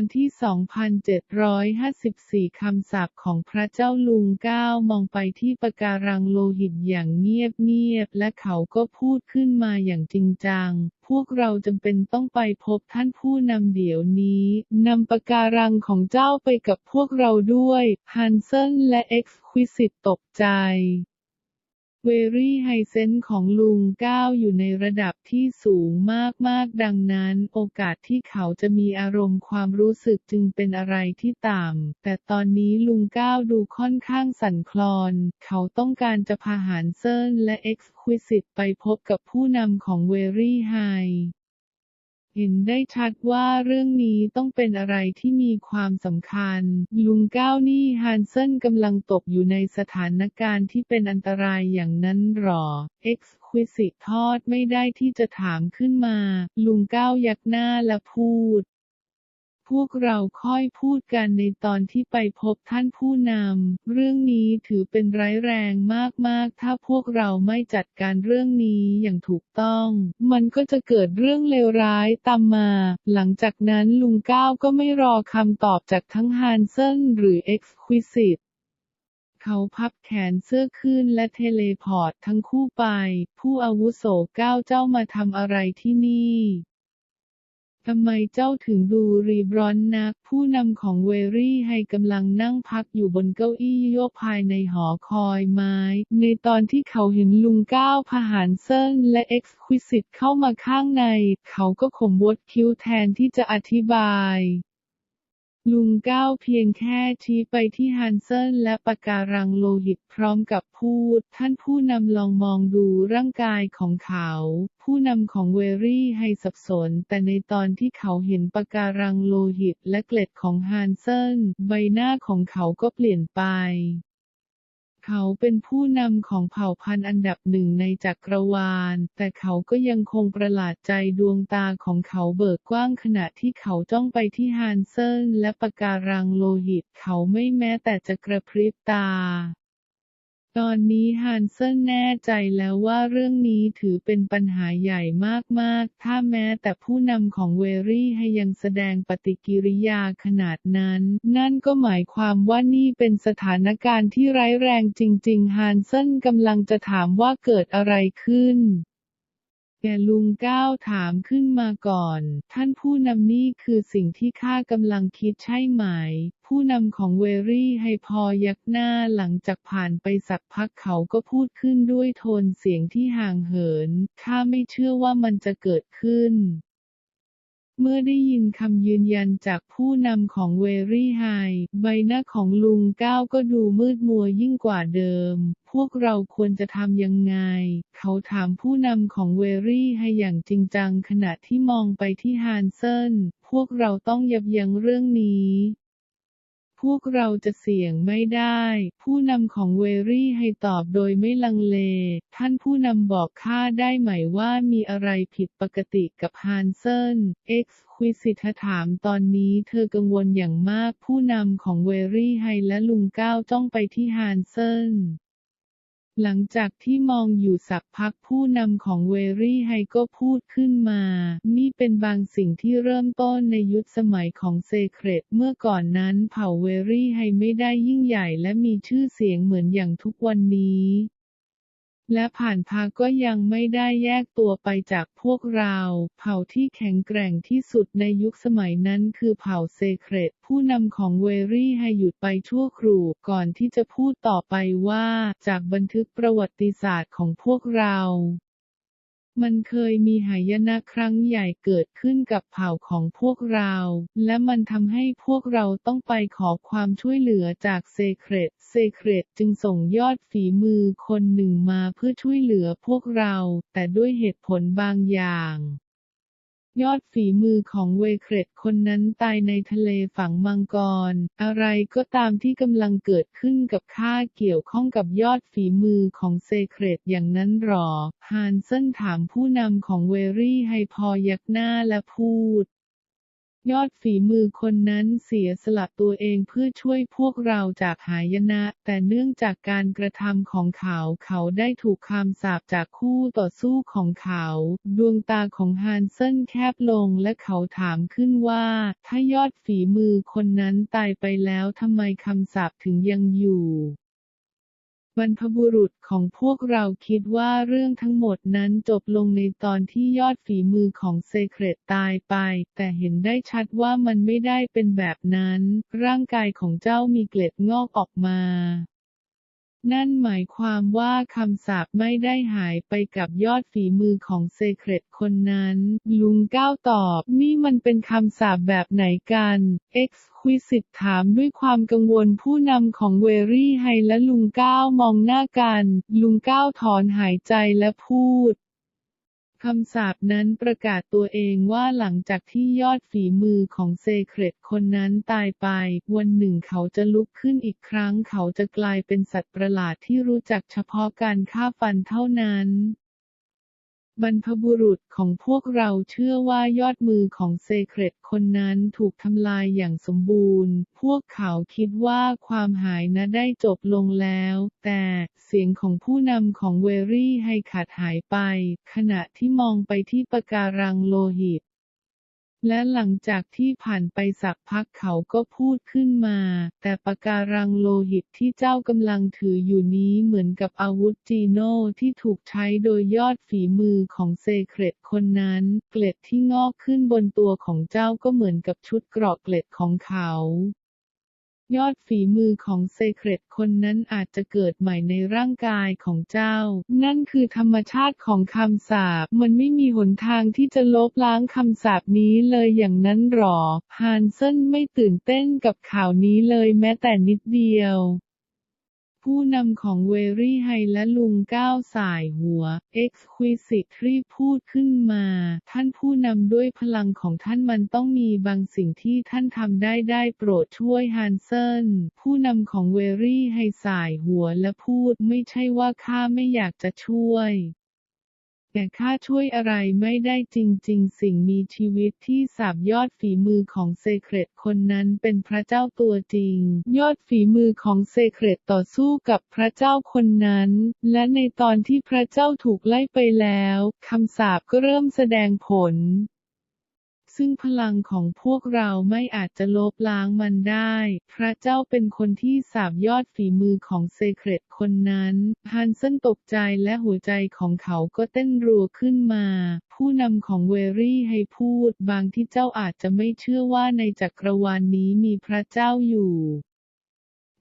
อนที่ 2754 คำสาปของพระเจ้าลุงเก้ามองไปที่ปะการังโลหิตอย่างเงียบๆและเขาก็พูดขึ้นมาอย่างจริงจัง พวกเราจำเป็นต้องไปพบท่านผู้นำเดี๋ยวนี้นำปะการังของเจ้าไปกับพวกเราด้วย ฮันเซนและเอ็กซ์ควิสิตตกใจ เวรี่ไฮเซนส์ของลุงก้าวอยู่ในระดับที่สูงมากๆ ดังนั้น โอกาสที่เขาจะมีอารมณ์ความรู้สึกจึงเป็นอะไรที่ต่ำ แต่ตอนนี้ลุงก้าวดูค่อนข้างสั่นคลอน เขาต้องการจะพาหานเซินและเอ็กซ์ควิสิตไปพบกับผู้นำของเวรี่ไฮ เห็นได้ชัดว่าเรื่องนี้ต้องเป็นอะไรที่มีความสำคัญ ลุงก้าวนี่ฮันเซนกำลังตกอยู่ในสถานการณ์ที่เป็นอันตรายอย่างนั้นหรอ เอ็กซ์ควิสิทอดไม่ได้ที่จะถามขึ้นมา ลุงก้าวยักหน้าและพูด พวกเราค่อยพูดกันในตอนที่ไปพบท่านผู้นำ เรื่องนี้ถือเป็นร้ายแรงมากๆ ถ้าพวกเราไม่จัดการเรื่องนี้อย่างถูกต้อง มันก็จะเกิดเรื่องเลวร้ายตามมา หลังจากนั้นลุงก้าวก็ไม่รอคำตอบจากทั้งฮานเซนหรือเอ็กซ์ควิสิตเขาพับแขนเสื้อขึ้นและเทเลพอร์ตทั้งคู่ไป ผู้อาวุโสก้าวเจ้ามาทำอะไรที่นี่ ทำไมเจ้าถึงดูรีบร้อนนัก ผู้นำของเวรี่ไฮกำลังนั่งพักอยู่บนเก้าอี้โยกภายในหอคอยไม้ ในตอนที่เขาเห็นลุงก้าวผหารเซินและเอ็กซ์ควิสิตเข้ามาข้างใน เขาก็ขมวดคิ้วแทนที่จะอธิบาย ลุงก้าวเพียงแค่ชี้ไปที่ฮันเซนและปะการังโลหิตพร้อมกับพูด ท่านผู้นำลองมองดูร่างกายของเขา ผู้นำของเวรี่ให้สับสน แต่ในตอนที่เขาเห็นปะการังโลหิตและเกล็ดของฮันเซนใบหน้าของเขาก็เปลี่ยนไป เขาเป็นผู้นำของเผ่าพันธุ์อันดับหนึ่งในจักรวาล แต่เขาก็ยังคงประหลาดใจดวงตาของเขาเบิกกว้างขณะที่เขาจ้องไปที่ฮานเซิลและปะการังโลหิต เขาไม่แม้แต่จะกระพริบตา ตอนนี้ฮันเซนแน่ใจแล้วว่าเรื่องนี้ถือเป็นปัญหาใหญ่มากๆ ถ้าแม้แต่ผู้นำของเวรี่ให้ยังแสดงปฏิกิริยาขนาดนั้น นั่นก็หมายความว่านี่เป็นสถานการณ์ที่ร้ายแรงจริง ๆ ฮันเซนกำลังจะถามว่าเกิดอะไรขึ้น แกลุงก้าวถามขึ้นมาก่อน ท่านผู้นำนี่คือสิ่งที่ข้ากำลังคิดใช่ไหม ผู้นำของเวรี่ให้พอยักหน้าหลังจากผ่านไปสักพักเขาก็พูดขึ้นด้วยโทนเสียงที่ห่างเหิน ข้าไม่เชื่อว่ามันจะเกิดขึ้น เมื่อได้ยินคำยืนยันจากผู้นำของเวรี่ไฮ ใบหน้าของลุงก้าวก็ดูมืดมัวยิ่งกว่าเดิม พวกเราควรจะทำยังไง เขาถามผู้นำของเวรี่ไฮอย่างจริงจังขณะที่มองไปที่ฮานเซนพวกเราต้องยับยั้งเรื่องนี้ พวกเราจะเสี่ยงไม่ได้ ผู้นำของเวรี่ให้ตอบโดยไม่ลังเล ท่านผู้นำบอกข้าได้ไหมว่ามีอะไรผิดปกติกับฮานเซนเอ็กซ์ควิสิทถามตอนนี้เธอกังวลอย่างมากผู้นำของเวรี่ไฮและลุงก้าวจ้องไปที่ฮานเซน หลังจากที่มองอยู่สักพักผู้นำของเวรี่ไฮก็พูดขึ้นมา นี่เป็นบางสิ่งที่เริ่มต้นในยุคสมัยของเซเครตเมื่อก่อนนั้นเผ่าเวรี่ไฮไม่ได้ยิ่งใหญ่และมีชื่อเสียงเหมือนอย่างทุกวันนี้ และผ่านพาก็ยังไม่ได้แยกตัวไปจากพวกเรา เผ่าที่แข็งแกร่งที่สุดในยุคสมัยนั้นคือเผ่าเซเครตผู้นำของเวรี่ให้หยุดไปชั่วครู่ก่อนที่จะพูดต่อไปว่า จากบันทึกประวัติศาสตร์ของพวกเรา มันเคยมีหายนะครั้งใหญ่เกิดขึ้นกับเผ่าของพวกเรา และมันทำให้พวกเราต้องไปขอความช่วยเหลือจากเซเครตเซเครตจึงส่งยอดฝีมือคนหนึ่งมาเพื่อช่วยเหลือพวกเรา แต่ด้วยเหตุผลบางอย่าง ยอดฝีมือของเวเครตคนนั้นตายในทะเลฝังมังกร อะไรก็ตามที่กำลังเกิดขึ้นกับข้าเกี่ยวข้องกับยอดฝีมือของเซเครตอย่างนั้นหรอ ฮานเซนถามผู้นำของเวรี่ให้พอยักหน้าและพูด ยอดฝีมือคนนั้นเสียสละตัวเองเพื่อช่วยพวกเราจากหายนะ แต่เนื่องจากการกระทำของเขาเขาได้ถูกคำสาปจากคู่ต่อสู้ของเขา ดวงตาของฮันเซนแคบลงและเขาถามขึ้นว่า ถ้ายอดฝีมือคนนั้นตายไปแล้วทำไมคำสาปถึงยังอยู่ บรรพบุรุษของพวกเราคิดว่าเรื่องทั้งหมดนั้นจบลงในตอนที่ยอดฝีมือของเซเครตตายไป แต่เห็นได้ชัดว่ามันไม่ได้เป็นแบบนั้น ร่างกายของเจ้ามีเกล็ดงอกออกมา นั่นหมายความว่าคำสาปไม่ได้หายไปกับยอดฝีมือของเซเครตคนนั้น ลุงก้าวตอบ นี่มันเป็นคำสาปแบบไหนกัน เอ็กซ์ควิสิตถามด้วยความกังวลผู้นำของเวรี่ไฮและลุงก้าวมองหน้ากัน ลุงก้าวถอนหายใจและพูด คำสาปนั้นประกาศตัวเองว่าหลังจากที่ยอดฝีมือของเซเครตคนนั้นตายไป วันหนึ่งเขาจะลุกขึ้นอีกครั้ง เขาจะกลายเป็นสัตว์ประหลาดที่รู้จักเฉพาะการฆ่าฟันเท่านั้น บรรพบุรุษของพวกเราเชื่อว่ายอดมือของเซเครตคนนั้นถูกทำลายอย่างสมบูรณ์ พวกเขาคิดว่าความหายนะได้จบลงแล้ว แต่เสียงของผู้นำของเวรี่ให้ขาดหายไป ขณะที่มองไปที่ปะการังโลหิต และหลังจากที่ผ่านไปสักพักเขาก็พูดขึ้นมา แต่ปะการังโลหิตที่เจ้ากำลังถืออยู่นี้เหมือนกับอาวุธจีโน่ที่ถูกใช้โดยยอดฝีมือของเซเครตคนนั้น เกล็ดที่งอกขึ้นบนตัวของเจ้าก็เหมือนกับชุดเกราะเกล็ดของเขา ยอดฝีมือของเซเครตคนนั้นอาจจะเกิดใหม่ในร่างกายของเจ้า นั่นคือธรรมชาติของคำสาป มันไม่มีหนทางที่จะลบล้างคำสาปนี้เลยอย่างนั้นหรอ ฮานเซนไม่ตื่นเต้นกับข่าวนี้เลยแม้แต่นิดเดียว ผู้นำของเวรี่ไฮและลุงก้าวสายหัว เอ็กซ์ควิสิทรีพูดขึ้นมา ท่านผู้นำด้วยพลังของท่านมันต้องมีบางสิ่งที่ท่านทำได้ได้โปรดช่วยฮันเซนผู้นำของเวรี่ไฮสายหัวและพูดไม่ใช่ว่าข้าไม่อยากจะช่วย แต่ข้าช่วยอะไรไม่ได้จริง ๆ สิ่งมีชีวิตที่สาบยอดฝีมือของเซเครตคนนั้นเป็นพระเจ้าตัวจริง ยอดฝีมือของเซเครตต่อสู้กับพระเจ้าคนนั้น และในตอนที่พระเจ้าถูกไล่ไปแล้วคำสาปก็เริ่มแสดงผล ซึ่งพลังของพวกเราไม่อาจจะลบล้างมันได้ พระเจ้าเป็นคนที่สาบยอดฝีมือของเซเครตคนนั้น ฮันเซนตกใจและหัวใจของเขาก็เต้นรัวขึ้นมา ผู้นำของเวรี่ให้พูดบางที่เจ้าอาจจะไม่เชื่อว่าในจักรวาลนนี้มีพระเจ้าอยู่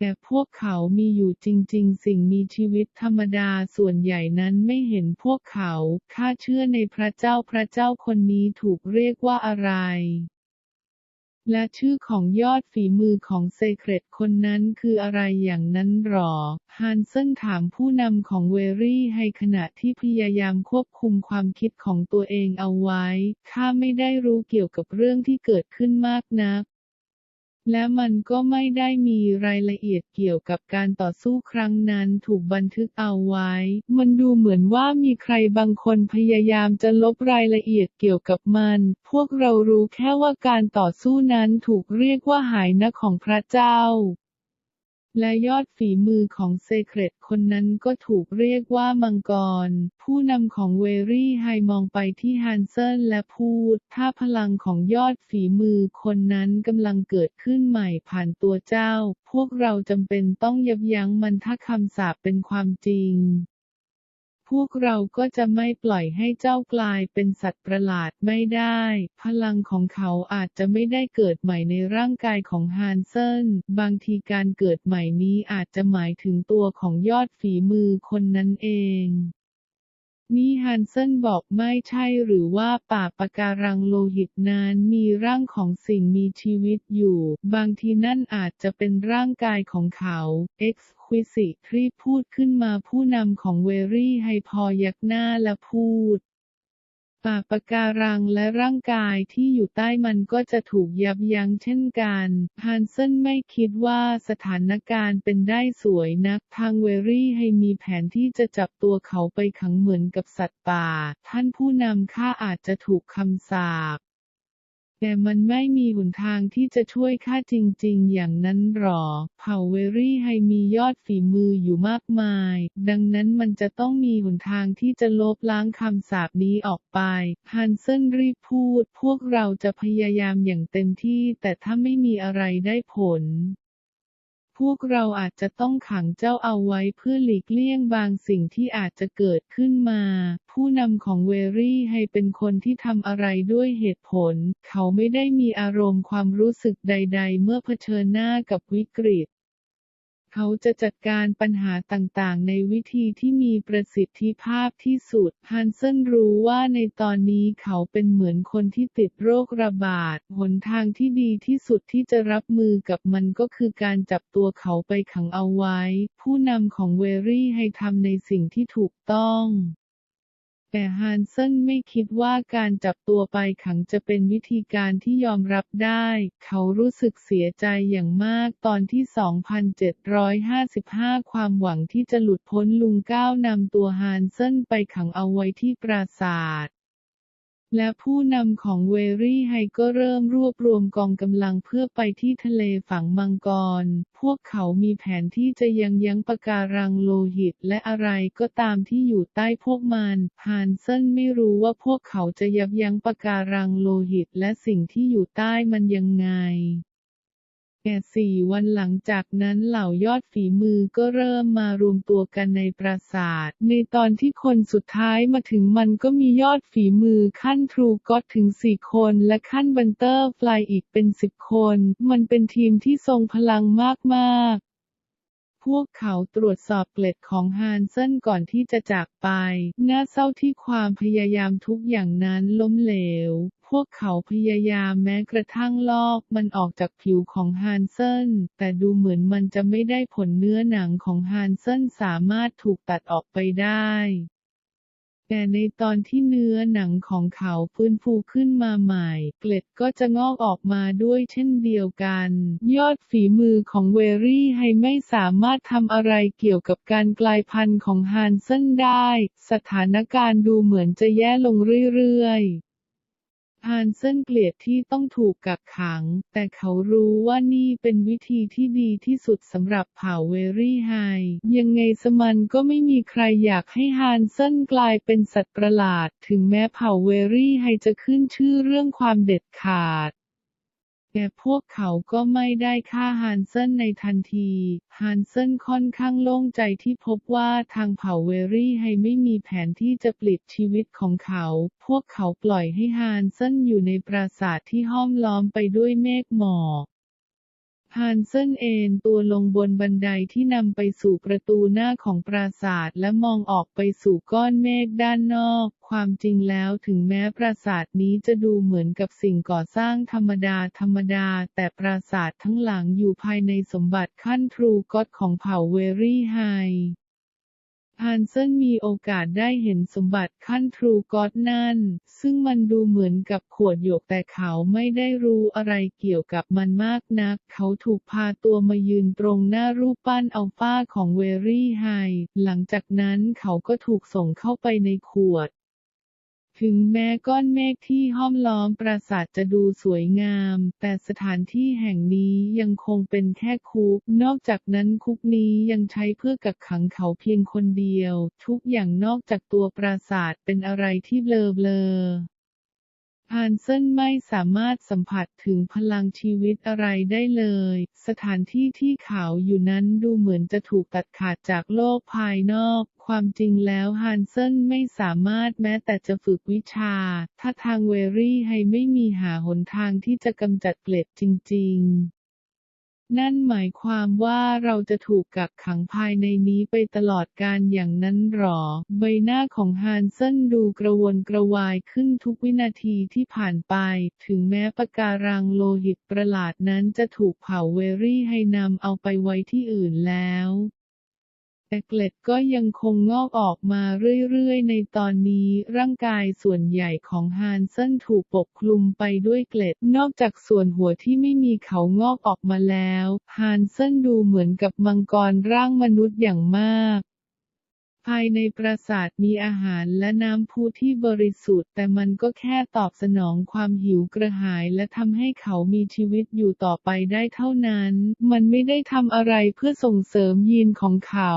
แต่พวกเขามีอยู่จริง ๆ สิ่งมีชีวิตธรรมดาส่วนใหญ่นั้นไม่เห็นพวกเขา ข้าเชื่อในพระเจ้าพระเจ้าคนนี้ถูกเรียกว่าอะไรและชื่อของยอดฝีมือของเซเครตคนนั้นคืออะไรอย่างนั้นหรอ ฮันเซนถามผู้นำของเวรี่ให้ขณะที่พยายามควบคุมความคิดของตัวเองเอาไว้ ข้าไม่ได้รู้เกี่ยวกับเรื่องที่เกิดขึ้นมากนัก และมันก็ไม่ได้มีรายละเอียดเกี่ยวกับการต่อสู้ครั้งนั้นถูกบันทึกเอาไว้ มันดูเหมือนว่ามีใครบางคนพยายามจะลบรายละเอียดเกี่ยวกับมัน พวกเรารู้แค่ว่าการต่อสู้นั้นถูกเรียกว่าหายนะของพระเจ้า และยอดฝีมือของเซเครตคนนั้นก็ถูกเรียกว่ามังกร ผู้นำของเวรี่ไฮมองไปที่ฮันเซนและพูด ถ้าพลังของยอดฝีมือคนนั้นกำลังเกิดขึ้นใหม่ผ่านตัวเจ้า พวกเราจำเป็นต้องยับยั้งมันถ้าคำสาปเป็นความจริง พวกเราก็จะไม่ปล่อยให้เจ้ากลายเป็นสัตว์ประหลาดไม่ได้ พลังของเขาอาจจะไม่ได้เกิดใหม่ในร่างกายของฮานเซนบางทีการเกิดใหม่นี้อาจจะหมายถึงตัวของยอดฝีมือคนนั้นเองนี่ฮันเซนบอกไม่ใช่หรือว่าป่าปะการังโลหิตนั้นมีร่างของสิ่งมีชีวิตอยู่ บางทีนั่นอาจจะเป็นร่างกายของเขา X ควิสิทรีพูดขึ้นมาผู้นำของเวรี่ให้พอยักหน้าและพูดป่าปะการังและร่างกายที่อยู่ใต้มันก็จะถูกยับยั้งเช่นกันฮันเซนไม่คิดว่าสถานการณ์เป็นได้สวยนัก ทางเวรี่ให้มีแผนที่จะจับตัวเขาไปขังเหมือนกับสัตว์ป่า ท่านผู้นำข้าอาจจะถูกคำสาป แต่มันไม่มีหนทางที่จะช่วยข้าจริงๆ อย่างนั้นหรอเผ่าเวรี่ไฮมียอดฝีมืออยู่มากมาย ดังนั้นมันจะต้องมีหนทางที่จะลบล้างคำสาปนี้ออกไปฮันเซนรีบพูด พวกเราจะพยายามอย่างเต็มที่ แต่ถ้าไม่มีอะไรได้ผล พวกเราอาจจะต้องขังเจ้าเอาไว้เพื่อหลีกเลี่ยงบางสิ่งที่อาจจะเกิดขึ้นมา ผู้นำของเวรี่ให้เป็นคนที่ทำอะไรด้วยเหตุผล เขาไม่ได้มีอารมณ์ความรู้สึกใด ๆ เมื่อเผชิญหน้ากับวิกฤต เขาจะจัดการปัญหาต่างๆ ในวิธีที่มีประสิทธิภาพที่สุด ฮันเซนรู้ว่าในตอนนี้เขาเป็นเหมือนคนที่ติดโรคระบาด หนทางที่ดีที่สุดที่จะรับมือกับมันก็คือการจับตัวเขาไปขังเอาไว้ ผู้นำของเวรี่ให้ทำในสิ่งที่ถูกต้อง แต่ฮานเซนไม่คิดว่าการจับตัวไปขังจะเป็นวิธีการที่ยอมรับได้ เขารู้สึกเสียใจอย่างมากตอนที่ 2755 ความหวังที่จะหลุดพ้นลุงก้าวนำตัวฮานเซนไปขังเอาไว้ที่ปราสาท และผู้นำของเวรี่ไฮก็เริ่มรวบรวมกองกำลังเพื่อไปที่ทะเลฝั่งมังกร พวกเขามีแผนที่จะยังยั้งปะการังโลหิตและอะไรก็ตามที่อยู่ใต้พวกมันฮานเซนไม่รู้ว่าพวกเขาจะยับยั้งปะการังโลหิตและสิ่งที่อยู่ใต้มันยังไง แค่สี่วันหลังจากนั้นเหล่ายอดฝีมือก็เริ่มมารวมตัวกันในปราสาท ในตอนที่คนสุดท้ายมาถึงมันก็มียอดฝีมือขั้นทรูก็ถึงสี่คนและขั้นบันเตอร์ฟลายอีกเป็นสิบคน มันเป็นทีมที่ทรงพลังมากๆพวกเขาตรวจสอบเกล็ดของฮานเซนก่อนที่จะจากไป น่าเศร้าที่ความพยายามทุกอย่างนั้นล้มเหลว พวกเขาพยายามแม้กระทั่งลอกมันออกจากผิวของฮานเซนแต่ดูเหมือนมันจะไม่ได้ผลเนื้อหนังของฮานเซนสามารถถูกตัดออกไปได้แต่ในตอนที่เนื้อหนังของเขาฟื้นฟูขึ้นมาใหม่ เกล็ดก็จะงอกออกมาด้วยเช่นเดียวกัน ยอดฝีมือของเวรี่ไฮไม่สามารถทำอะไรเกี่ยวกับการกลายพันธุ์ของฮานเซนได้ สถานการณ์ดูเหมือนจะแย่ลงเรื่อยๆ ฮานเซนเกลียดที่ต้องถูกกักขัง แต่เขารู้ว่านี่เป็นวิธีที่ดีที่สุดสำหรับเผ่าเวรี่ไฮ ยังไงสมันก็ไม่มีใครอยากให้ฮานเซนกลายเป็นสัตว์ประหลาด ถึงแม้เผ่าเวรี่ไฮจะขึ้นชื่อเรื่องความเด็ดขาด แต่พวกเขาก็ไม่ได้ฆ่าฮันเซนในทันที ฮันเซนค่อนข้างโล่งใจที่พบว่าทางเผ่าเวรี่ไฮไม่มีแผนที่จะปลิดชีวิตของเขา พวกเขาปล่อยให้ฮันเซนอยู่ในปราสาทที่ห้อมล้อมไปด้วยเมฆหมอก ฮันเซนเอนตัวลงบนบันไดที่นำไปสู่ประตูหน้าของปราสาทและมองออกไปสู่ก้อนเมฆด้านนอก ความจริงแล้วถึงแม้ปราสาทนี้จะดูเหมือนกับสิ่งก่อสร้างธรรมดาธรรมดา แต่ปราสาททั้งหลังอยู่ภายในสมบัติขั้นทรูก็อตของเผ่าเวรี่ไฮ ฮานเซนมีโอกาสได้เห็นสมบัติขั้นทรูก็อตนั่น ซึ่งมันดูเหมือนกับขวดหยกแต่เขาไม่ได้รู้อะไรเกี่ยวกับมันมากนัก เขาถูกพาตัวมายืนตรงหน้ารูปปั้นอัลฟาของเวรี่ไฮ หลังจากนั้นเขาก็ถูกส่งเข้าไปในขวด ถึงแม้ก้อนเมฆที่ห้อมล้อมปราสาทจะดูสวยงาม แต่สถานที่แห่งนี้ยังคงเป็นแค่คุก นอกจากนั้นคุกนี้ยังใช้เพื่อกักขังเขาเพียงคนเดียว ทุกอย่างนอกจากตัวปราสาทเป็นอะไรที่เบลอเบลอ ฮานเซนไม่สามารถสัมผัสถึงพลังชีวิตอะไรได้เลย สถานที่ที่เขาอยู่นั้นดูเหมือนจะถูกตัดขาดจากโลกภายนอก ความจริงแล้วฮานเซนไม่สามารถแม้แต่จะฝึกวิชา ถ้าทางเวรี่ให้ไม่มีหาหนทางที่จะกำจัดเกล็ดจริง ๆ นั่นหมายความว่าเราจะถูกกักขังภายในนี้ไปตลอดการอย่างนั้นหรอ ใบหน้าของฮานเซนดูกระวนกระวายขึ้นทุกวินาทีที่ผ่านไป ถึงแม้ปะการังโลหิตประหลาดนั้นจะถูกเผาเวรี่ให้นำเอาไปไว้ที่อื่นแล้ว แต่เกล็ดก็ยังคงงอกออกมาเรื่อยๆ ในตอนนี้ร่างกายส่วนใหญ่ของฮานเซนถูกปกคลุมไปด้วยเกล็ด นอกจากส่วนหัวที่ไม่มีเขางอกออกมาแล้ว ฮานเซนดูเหมือนกับมังกรร่างมนุษย์อย่างมาก ภายในปราสาทมีอาหารและน้ำพุที่บริสุทธิ์ แต่มันก็แค่ตอบสนองความหิวกระหายและทำให้เขามีชีวิตอยู่ต่อไปได้เท่านั้น มันไม่ได้ทำอะไรเพื่อส่งเสริมยีนของเขา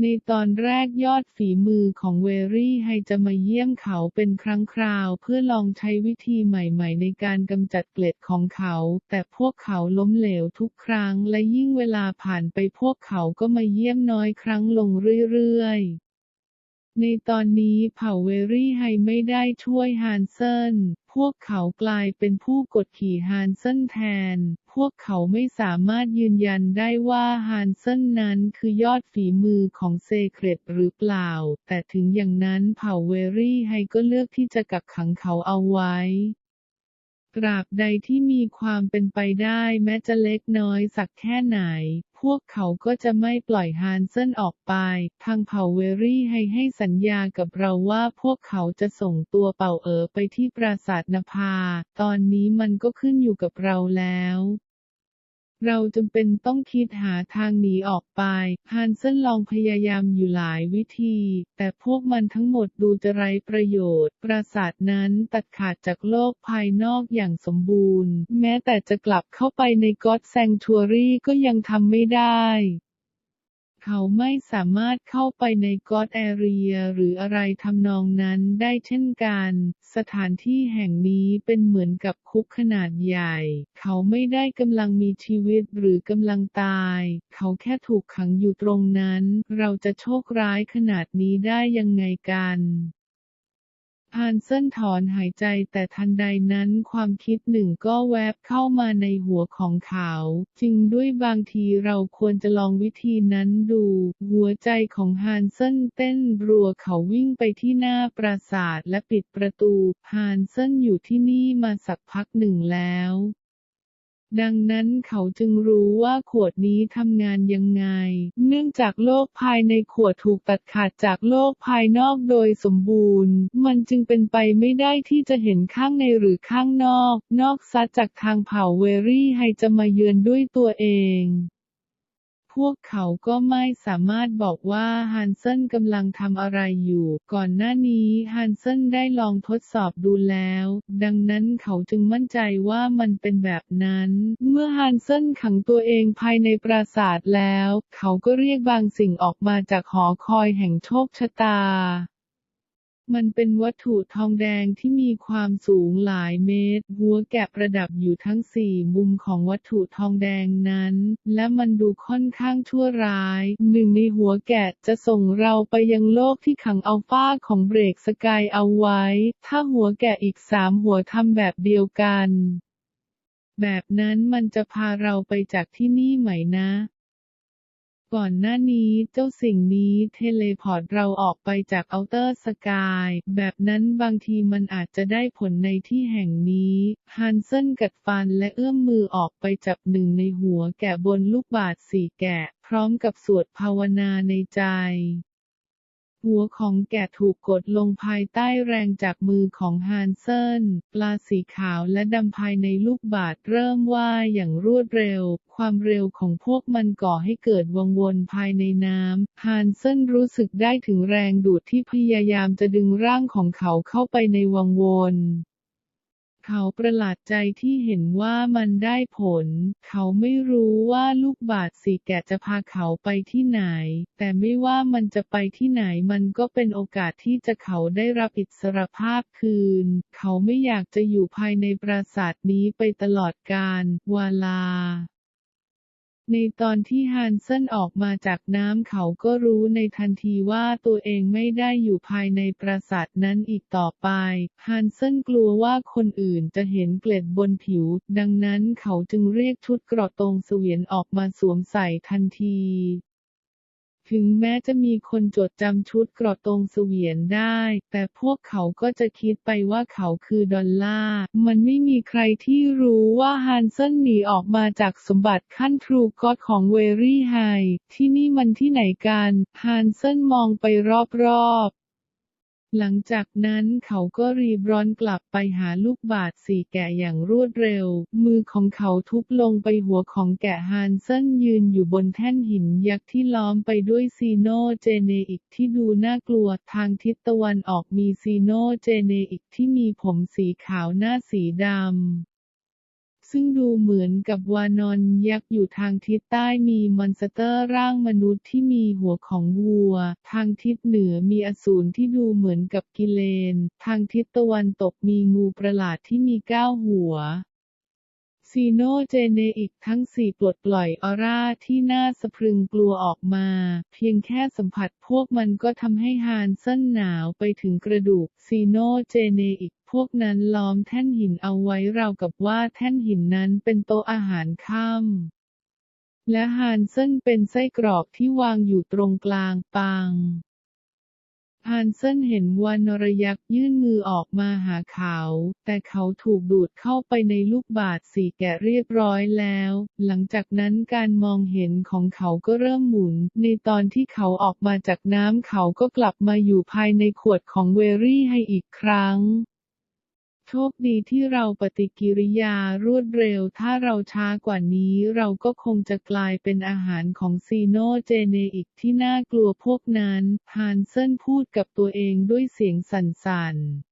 ในตอนแรกยอดฝีมือของเวรี่ไฮจะมาเยี่ยมเขาเป็นครั้งคราว เพื่อลองใช้วิธีใหม่ ๆ ในการกำจัดเกล็ดของเขา แต่พวกเขาล้มเหลวทุกครั้ง และยิ่งเวลาผ่านไปพวกเขาก็มาเยี่ยมน้อยครั้งลงเรื่อยๆ ในตอนนี้เผ่าเวรี่ไฮไม่ได้ช่วยฮานเซน พวกเขากลายเป็นผู้กดขี่ฮานเซนแทน พวกเขาไม่สามารถยืนยันได้ว่าฮานเซนนั้นคือยอดฝีมือของเซเครตหรือเปล่า แต่ถึงอย่างนั้นเผ่าเวรี่ไฮก็เลือกที่จะกักขังเขาเอาไว้ตราบใดที่มีความเป็นไปได้แม้จะเล็กน้อยสักแค่ไหน พวกเขาก็จะไม่ปล่อยฮานเซนออกไป ทางเผ่าเวรี่ให้ให้สัญญากับเราว่าพวกเขาจะส่งตัวเป่าเอ๋อไปที่ปราสาทนภา ตอนนี้มันก็ขึ้นอยู่กับเราแล้ว เราจำเป็นต้องคิดหาทางหนีออกไป ฮันเซนลองพยายามอยู่หลายวิธี แต่พวกมันทั้งหมดดูจะไร้ประโยชน์ ปราสาทนั้นตัดขาดจากโลกภายนอกอย่างสมบูรณ์ แม้แต่จะกลับเข้าไปในก็อดแซงทัวรี่ก็ยังทำไม่ได้ เขาไม่สามารถเข้าไปในก็อดแอเรียหรืออะไรทำนองนั้นได้เช่นกัน สถานที่แห่งนี้เป็นเหมือนกับคุกขนาดใหญ่ เขาไม่ได้กำลังมีชีวิตหรือกำลังตาย เขาแค่ถูกขังอยู่ตรงนั้น เราจะโชคร้ายขนาดนี้ได้ยังไงกัน ฮานเซนถอนหายใจแต่ทันใดนั้นความคิดหนึ่งก็แวบเข้ามาในหัวของเขา จริงด้วยบางทีเราควรจะลองวิธีนั้นดู หัวใจของฮานเซนเต้นรัวเขาวิ่งไปที่หน้าปราสาทและปิดประตูฮานเซนอยู่ที่นี่มาสักพักหนึ่งแล้ว ดังนั้นเขาจึงรู้ว่าขวดนี้ทำงานยังไง เนื่องจากโลกภายในขวดถูกตัดขาดจากโลกภายนอกโดยสมบูรณ์ มันจึงเป็นไปไม่ได้ที่จะเห็นข้างในหรือข้างนอก นอกซัดจากทางเผ่าเวรี่ไฮจะมาเยือนด้วยตัวเอง พวกเขาก็ไม่สามารถบอกว่าฮันเซนกำลังทำอะไรอยู่ ก่อนหน้านี้ฮันเซนได้ลองทดสอบดูแล้ว ดังนั้นเขาจึงมั่นใจว่ามันเป็นแบบนั้น เมื่อฮันเซนขังตัวเองภายในปราสาทแล้ว เขาก็เรียกบางสิ่งออกมาจากหอคอยแห่งโชคชะตา มันเป็นวัตถุทองแดงที่มีความสูงหลายเมตร หัวแกะประดับอยู่ทั้งสี่มุมของวัตถุทองแดงนั้น และมันดูค่อนข้างชั่วร้าย หนึ่งในหัวแกะจะส่งเราไปยังโลกที่ขังอัลฟาของเบรกสกายเอาไว้ ถ้าหัวแกะอีกสามหัวทำแบบเดียวกัน แบบนั้นมันจะพาเราไปจากที่นี่ไหมนะ ก่อนหน้านี้เจ้าสิ่งนี้เทเลพอร์ตเราออกไปจากเอาเตอร์สกาย แบบนั้นบางทีมันอาจจะได้ผลในที่แห่งนี้ฮันเซนกัดฟันและเอื้อมมือออกไปจับหนึ่งในหัวแกะบนลูกบาศก์สีแกะ พร้อมกับสวดภาวนาในใจ หัวของแกะถูกกดลงภายใต้แรงจากมือของฮานเซนปลาสีขาวและดำภายในลูกบาศก์เริ่มว่ายอย่างรวดเร็ว ความเร็วของพวกมันก่อให้เกิดวังวนภายในน้ำฮานเซนรู้สึกได้ถึงแรงดูดที่พยายามจะดึงร่างของเขาเข้าไปในวังวน เขาประหลาดใจที่เห็นว่ามันได้ผล เขาไม่รู้ว่าลูกบาศก์สีแกะจะพาเขาไปที่ไหน แต่ไม่ว่ามันจะไปที่ไหนมันก็เป็นโอกาสที่จะเขาได้รับอิสรภาพคืน เขาไม่อยากจะอยู่ภายในปราสาทนี้ไปตลอดกาลวาลา ในตอนที่ฮันเซนออกมาจากน้ำเขาก็รู้ในทันทีว่าตัวเองไม่ได้อยู่ภายในปราสาทนั้นอีกต่อไป ฮันเซนกลัวว่าคนอื่นจะเห็นเกล็ดบนผิว ดังนั้นเขาจึงเรียกชุดเกราะตรงเสวียนออกมาสวมใส่ทันที ถึงแม้จะมีคนจดจำชุดเกรอตรงเสวียนได้ แต่พวกเขาก็จะคิดไปว่าเขาคือดอลลาร์มันไม่มีใครที่รู้ว่าฮันเซนหนีออกมาจากสมบัติขั้นทรูก็อดของเวรี่ไฮที่นี่มันที่ไหนกันฮันเซนมองไปรอบๆ หลังจากนั้นเขาก็รีบร้อนกลับไปหาลูกบาศก์สีแกะอย่างรวดเร็ว มือของเขาทุบลงไปหัวของแกะฮานเซินยืนอยู่บนแท่นหินยักษ์ที่ล้อมไปด้วยซีโนเจเนอิกที่ดูน่ากลัวทางทิศตะวันออกมีซีโนเจเนอิกที่มีผมสีขาวหน้าสีดำ ซึ่งดูเหมือนกับวานอนยักษ์อยู่ทางทิศใต้มีมอนสเตอร์ร่างมนุษย์ที่มีหัวของวัว ทางทิศเหนือมีอสูรที่ดูเหมือนกับกิเลน ทางทิศตะวันตกมีงูประหลาดที่มีเก้าหัวซีโนเจเนอิกทั้งสี่ปลดปล่อยออร่าที่น่าสะพรึงกลัวออกมา เพียงแค่สัมผัสพวกมันก็ทำให้ฮานเซินหนาวไปถึงกระดูกซีโนเจเนอิก พวกนั้นล้อมแท่นหินเอาไว้ราวกับว่าแท่นหินนั้นเป็นโต๊ะอาหารค่ำและฮานเซนเป็นไส้กรอกที่วางอยู่ตรงกลางปังฮานเซนเห็นวานรยักษ์ยื่นมือออกมาหาเขา แต่เขาถูกดูดเข้าไปในลูกบาศก์สีแกะเรียบร้อยแล้ว หลังจากนั้นการมองเห็นของเขาก็เริ่มหมุน ในตอนที่เขาออกมาจากน้ำเขาก็กลับมาอยู่ภายในขวดของเวรี่ให้อีกครั้ง โชคดีที่เราปฏิกิริยารวดเร็ว ถ้าเราช้ากว่านี้เราก็คงจะกลายเป็นอาหารของซีโนเจเนอิกที่น่ากลัวพวกนั้น ฮานเซนพูดกับตัวเองด้วยเสียงสั่นๆ